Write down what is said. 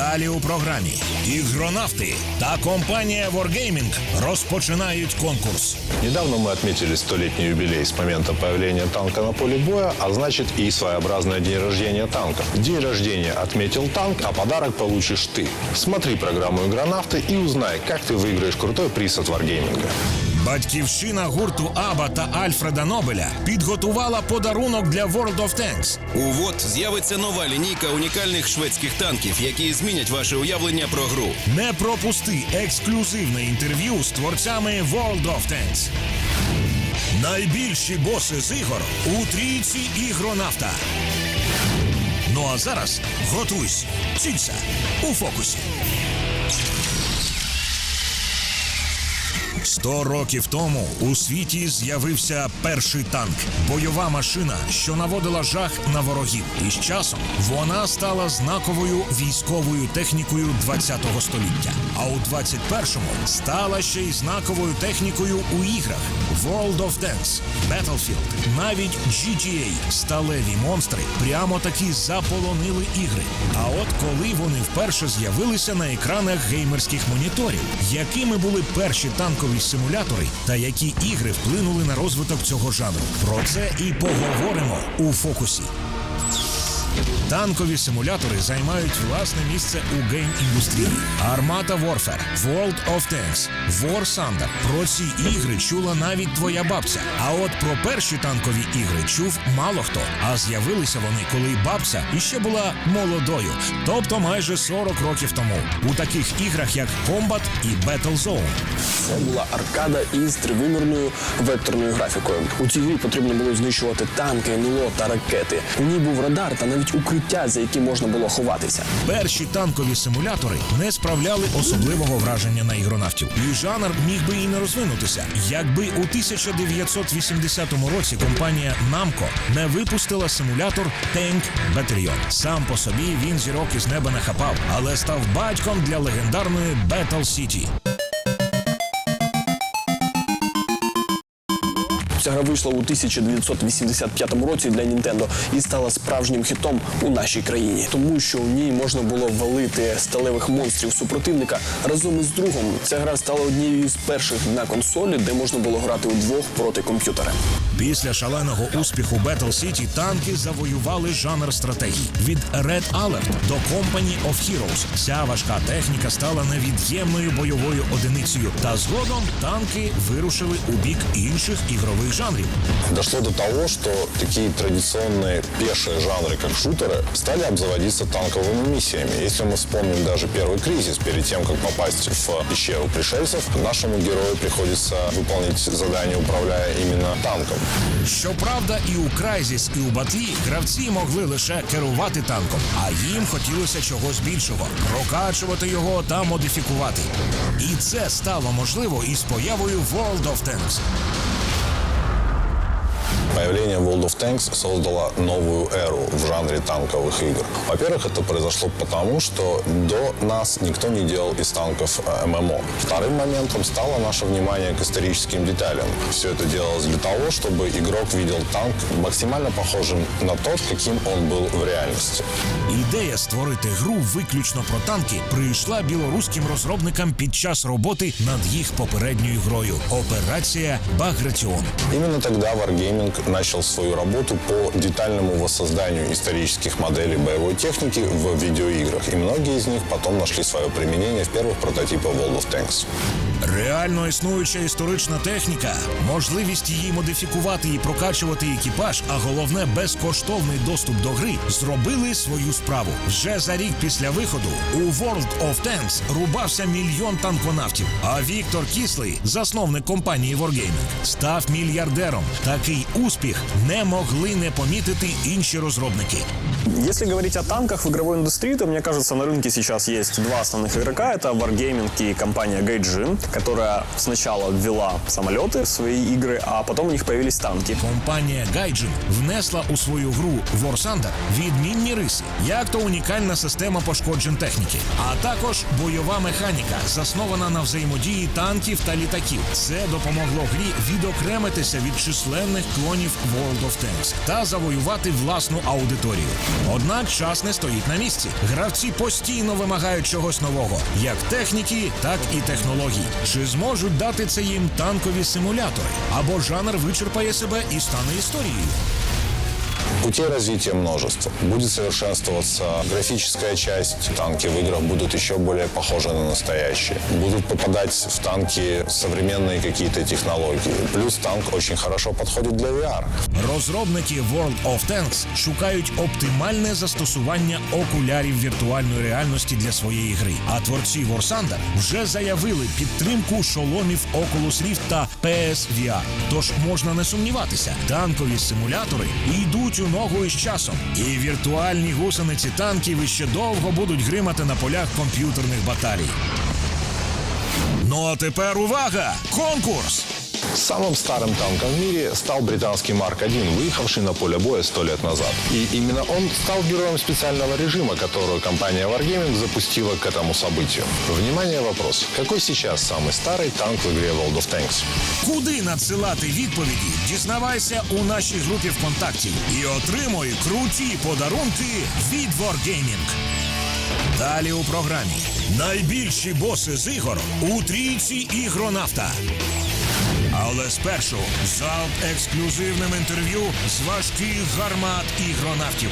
Далі у програмі ігронавти та компанія Wargaming розпочинають конкурс. Недавно мы отметили столетний юбилей с момента появления танка на поле боя, а значит и своеобразное день рождения танка. День рождения отметил танк, а подарок получишь ты. Смотри программу «Игронавты» и узнай, как ты выиграешь крутой приз от Wargaming. Батьківщина гурту Аба та Альфреда Нобеля підготувала подарунок для World of Tanks. У ВОД з'явиться нова лінійка унікальних шведських танків, які змінять ваше уявлення про гру. Не пропусти ексклюзивне інтерв'ю з творцями World of Tanks. Найбільші боси з ігор у трійці ігронавта. Ну а зараз готуйся, цілься у фокусі. Сто років тому у світі з'явився перший танк, бойова машина, що наводила жах на ворогів. І з часом вона стала знаковою військовою технікою 20-го століття. А у 21-му стала ще й знаковою технікою у іграх World of Tanks, Battlefield, навіть GTA, сталеві монстри прямо таки заполонили ігри. А от коли вони вперше з'явилися на екранах геймерських моніторів, якими були перші танкові симулятори та які ігри вплинули на розвиток цього жанру. Про це і поговоримо у фокусі. Танкові симулятори займають власне місце у гейм-індустрії. Armata Warfare, World of Tanks, War Thunder. Про ці ігри чула навіть твоя бабця. А от про перші танкові ігри чув мало хто. А з'явилися вони, коли бабця іще була молодою, тобто майже 40 років тому. У таких іграх, як Combat і Battlezone. Це була аркада із тривимірною векторною графікою. У цій грі потрібно було знищувати танки, НЛО та ракети. У ній був радар та навіть укриття, за які можна було ховатися. Перші танкові симулятори не справляли особливого враження на ігронавтів. І жанр міг би і не розвинутися, якби у 1980 році компанія Namco не випустила симулятор Tank Battalion. Сам по собі він зірок із неба не хапав, але став батьком для легендарної Battle City. Ця гра вийшла у 1985 році для Nintendo і стала справжнім хітом у нашій країні, тому що у ній можна було валити сталевих монстрів супротивника разом із другом. Ця гра стала однією з перших на консолі, де можна було грати удвох проти комп'ютера. Після шаленого успіху Battle City танки завоювали жанр стратегій. Від Red Alert до Company of Heroes. Ця важка техніка стала невід'ємною бойовою одиницею. Та згодом танки вирушили у бік інших ігрових жанрів. Дошло до того, что такие традиционные пешие жанры, как шутеры, стали обзаводиться танковыми миссиями. Если мы вспомним даже первый кризис, перед тем, как попасть в пещеру пришельцев, нашему герою приходится выполнить задание, управляя именно танком. Щоправда, і у Crysis, і у Батлі гравці могли лише керувати танком, а їм хотілося чогось більшого прокачувати його та модифікувати. І це стало можливо із появою World of Tanks. Появление World of Tanks создало новую эру в жанре танковых игр. Во-первых, это произошло потому, что до нас никто не делал из танков э, ММО. Вторым моментом стало наше внимание к историческим деталям. Все это делалось для того, чтобы игрок видел танк максимально похожим на тот, каким он был в реальности. Ідея створити гру виключно про танки прийшла білоруським розробникам під час роботи над їх попередньою грою Операція Багратіон. Именно тогда Wargaming начал свою работу по детальному воссозданию исторических моделей боевой техники в видеоиграх, и многие из них потом нашли свое применение в первых прототипах World of Tanks. Реально існуюча історична техніка, можливість її модифікувати і прокачувати екіпаж, а головне безкоштовний доступ до гри зробили свою справу. Вже за рік після виходу у World of Tanks рубався мільйон танконавтів. А Віктор Кіслий, засновник компанії Wargaming, став мільярдером. Такий успіх не могли не помітити інші розробники. Если говорить о танках в игровой индустрии, то, мне кажется, на рынке сейчас есть два основных игрока. Это Wargaming и компания Gaijin. которая сначала ввела самолеты в свои игры, а потом у них появились танки. Компанія Gaijin внесла у свою гру War Thunder відмінні риси, як то унікальна система пошкоджень техніки, а також бойова механіка, заснована на взаємодії танків та літаків. Це допомогло грі відокремитися від численних клонів World of Tanks та завоювати власну аудиторію. Однак час не стоїть на місці. Гравці постійно вимагають чогось нового, як техніки, так і технологій. Чи зможуть дати це їм танкові симулятори? Або жанр вичерпає себе і стане історією. Путей развития множество. Будет совершенствоваться графическая часть. Танки в играх будут еще более похожи на настоящие. Будут попадать в танки современные какие-то технологии. Плюс танк очень хорошо подходит для VR. Розробники World of Tanks шукають оптимальне застосування окулярів віртуальної реальності для своєї гри. А творці War Thunder вже заявили підтримку шоломів Oculus Rift та PSVR. Тож можна не сумніватися, танкові симулятори йдуть у ногу із часом, і віртуальні гусениці танків іще довго будуть гримати на полях комп'ютерних баталій. Ну а тепер увага! Конкурс! Самым старым танком в мире стал британский Марк-1, выехавший на поле боя сто лет назад. И именно он стал героем специального режима, которую компания Wargaming запустила к этому событию. Внимание, вопрос. Какой сейчас самый старый танк в игре World of Tanks? Куди надсилати відповіді? Дізнавайся у нашій групі ВКонтакті і отримуй круті подарунки від Wargaming. Далі у програмі найбільші боси з ігор у трійці ігронавта. Але спершу залп ексклюзивним інтерв'ю з важких гармат ігронавтів.